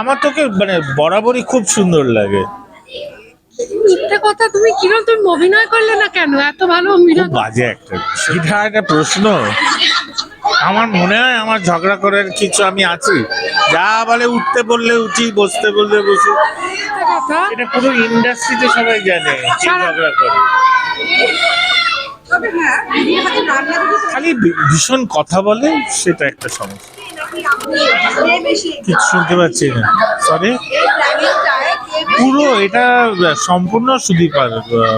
আমার তোকে মানে বরাবরই খুব সুন্দর লাগে। মিথ্যে কথা তুমি কীরকম তুমি অভিনয় করলে না কেন? এত ভালো অভিনয় বাজে একটা সেটা একটা প্রশ্ন। আমার মনে হয় আমার ঝগড়া করার কিছু আমি আছি। যা বলে উঠতে বললে উঠি বসতে বললে বসি। এটা পুরো ইন্ডাস্ট্রিতে সবাই জানে ঝগড়া করে। খালি ভীষণ কথা বলে সেটা একটা সমস্যা। কে কিছু শুনতে পাচ্ছি না। সরি পুরো এটা সম্পূর্ণ সুদীপার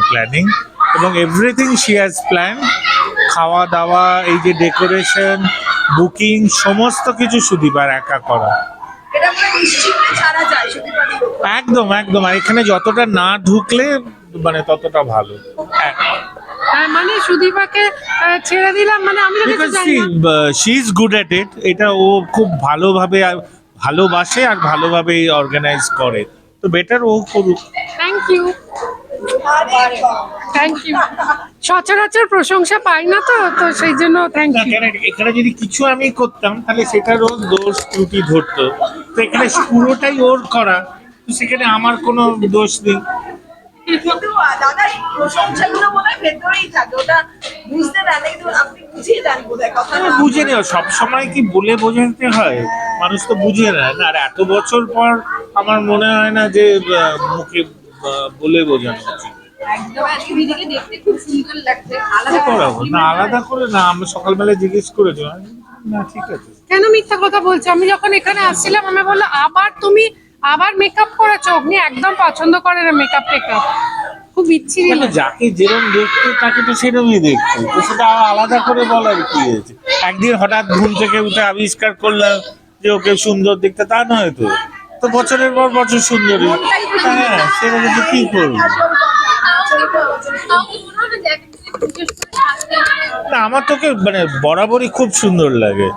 প্ল্যানিং এবং এভরিথিং শি হ্যাজ প্ল্যান খাওয়া দাওয়া এই যে ডেকোরেশন বুকিং সমস্ত কিছু সুদীপার একা করা। একদম একদম। আর এখানে যতটা না ঢুকলে মানে ততটা ভালো। হ্যাঁ, মানে সুদীপাকে ছেড়ে দিলাম মানে আমি তো কিছু জানি না। She is good at it এটা ও খুব ভালোভাবে ভালোবাসে আর ভালোভাবে অর্গানাইজ করে। তো বেটার ও করুক। থ্যাংক ইউ থ্যাংক ইউ সচরাচর প্রশংসা পাই না তো তো সেই জন্য থ্যাংক ইউ এখানে যদি কিছু আমি করতাম তাহলে সেটারও দোষ ত্রুটি ধরতো। তো এখানে পুরোটাই ওর করা তো সেখানে আমার কোনো দোষ নেই। কিন্তু দাদা এই প্রশংসাগুলো মনে হয় ভেতরেই থাকে। ওটা বুঝতে না কিন্তু আপনি বুঝিয়ে বোধহয় কথা বুঝে নেও সব সময় কি বলে বোঝাতে হয়? মানুষ তো বুঝে নেয় না আর এত বছর পর আমার মনে হয় না যে মুখে বলে বোঝানো উচিত আলাদা করাবো? না আলাদা করে না আমি সকালবেলা জিজ্ঞেস করেছি না ঠিক আছে। কেন মিথ্যা কথা বলছো? আমি যখন এখানে আসছিলাম আমি বলল আবার তুমি আবার মেকআপ করেছ? আপনি একদম পছন্দ করে না মেকআপ টেকআপ। খুব বিচ্ছিরি কেন যাকে যেরকম দেখতে তাকে তো সেরকমই দেখতে। তো সেটা আবার আলাদা করে বলার কি হয়েছে? একদিন হঠাৎ ঘুম থেকে উঠে আবিষ্কার করলাম যে ওকে সুন্দর দেখতে তা নয় তো। তো বছরের পর বছর সুন্দরী। হ্যাঁ সেটা কিন্তু কি করব? না আমার তোকে মানে বরাবরই খুব সুন্দর লাগে।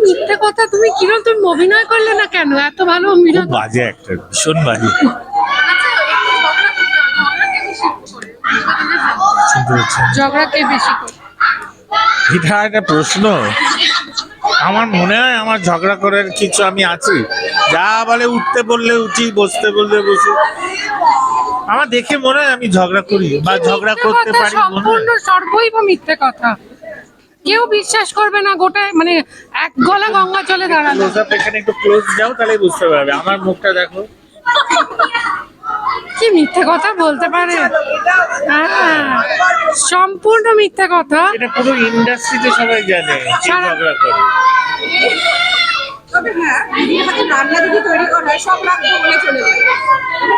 মিথ্যে কথা তুমি কীরকম তুমি অভিনয় করলে না কেন? এত ভালো অভিনয় বাজে একটা ভীষণ বাজে। ঝগড়া কে বেশি করে? এটা একটা প্রশ্ন। আমার মনে হয় আমার ঝগড়া করার কিছু আমি আছি। যা বলে উঠতে বললে উঠি বসতে বললে বসি। আমার দেখে মনে হয় আমি ঝগড়া করি বা ঝগড়া করতে পারি সম্পূর্ণ সর্বৈব মিথ্যে কথা। কেউ বিশ্বাস করবে না গোটায় মানে এক গলা গঙ্গা চলে আপ এখানে একটু ক্লোজ যাও তাহলে বুঝতে পারবে। আমার মুখটা দেখো। কি মিথ্যে কথা বলতে পারে? হ্যাঁ সম্পূর্ণ মিথ্যে কথা। এটা পুরো ইন্ডাস্ট্রিতে সবাই জানে ঝগড়া করে। তবে হ্যাঁ রান্না যদি তৈরি করা হয় সব রান্না বলে চলে যায়।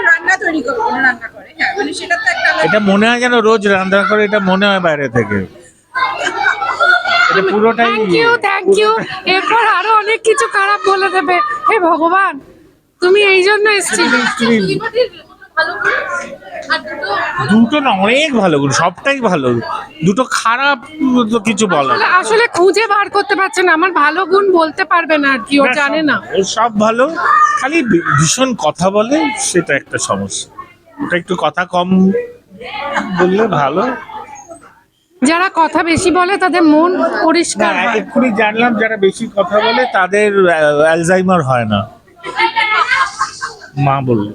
রান্না তৈরি করে রান্না করে। হ্যাঁ মানে সেটা তো একটা এটা মনে হয় যেন রোজ রান্না করে এটা মনে হয় বাইরে থেকে। এটা পুরোটাই থ্যাংক ইউ থ্যাংক ইউ এরপর আরও অনেক কিছু খারাপ বলে দেবে। হে ভগবান তুমি এই জন্য এসেছিলে। দুটো না অনেক ভালো গুণ সবটাই ভালো। দুটো খারাপ কিছু আসলে- আসলে খুঁজে বার করতে পারছে না। আমার ভালো গুণ বলতে পারবে না আর কি ও জানে না। ও সব ভালো। খালি ভীষণ কথা বলে সেটা একটা সমস্যা। ওটা একটু কথা কম বললে ভালো। যারা কথা বেশি বলে তাদের মন না পরিষ্কার হয়। এক্ষুনি জানলাম যারা বেশি কথা বলে তাদের অ্যালজাইমার হয় না। মা বলল।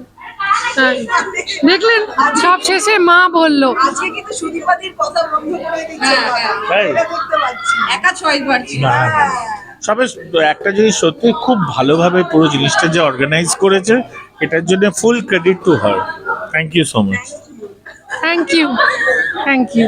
দেখলেন সব শেষে মা বলল। আজকে কিন্তু সুদীপাদির কথা বন্ধ করে দিচ্ছে। তাই? এটা দেখতে পাচ্ছি একা ছয়বার ছিল। না, না। সবে একটা জিনিস সত্যি খুব ভালোভাবে পুরো জিনিসটা যে অর্গানাইজ করেছে এটার জন্য full credit to her thank you so much thank you thank you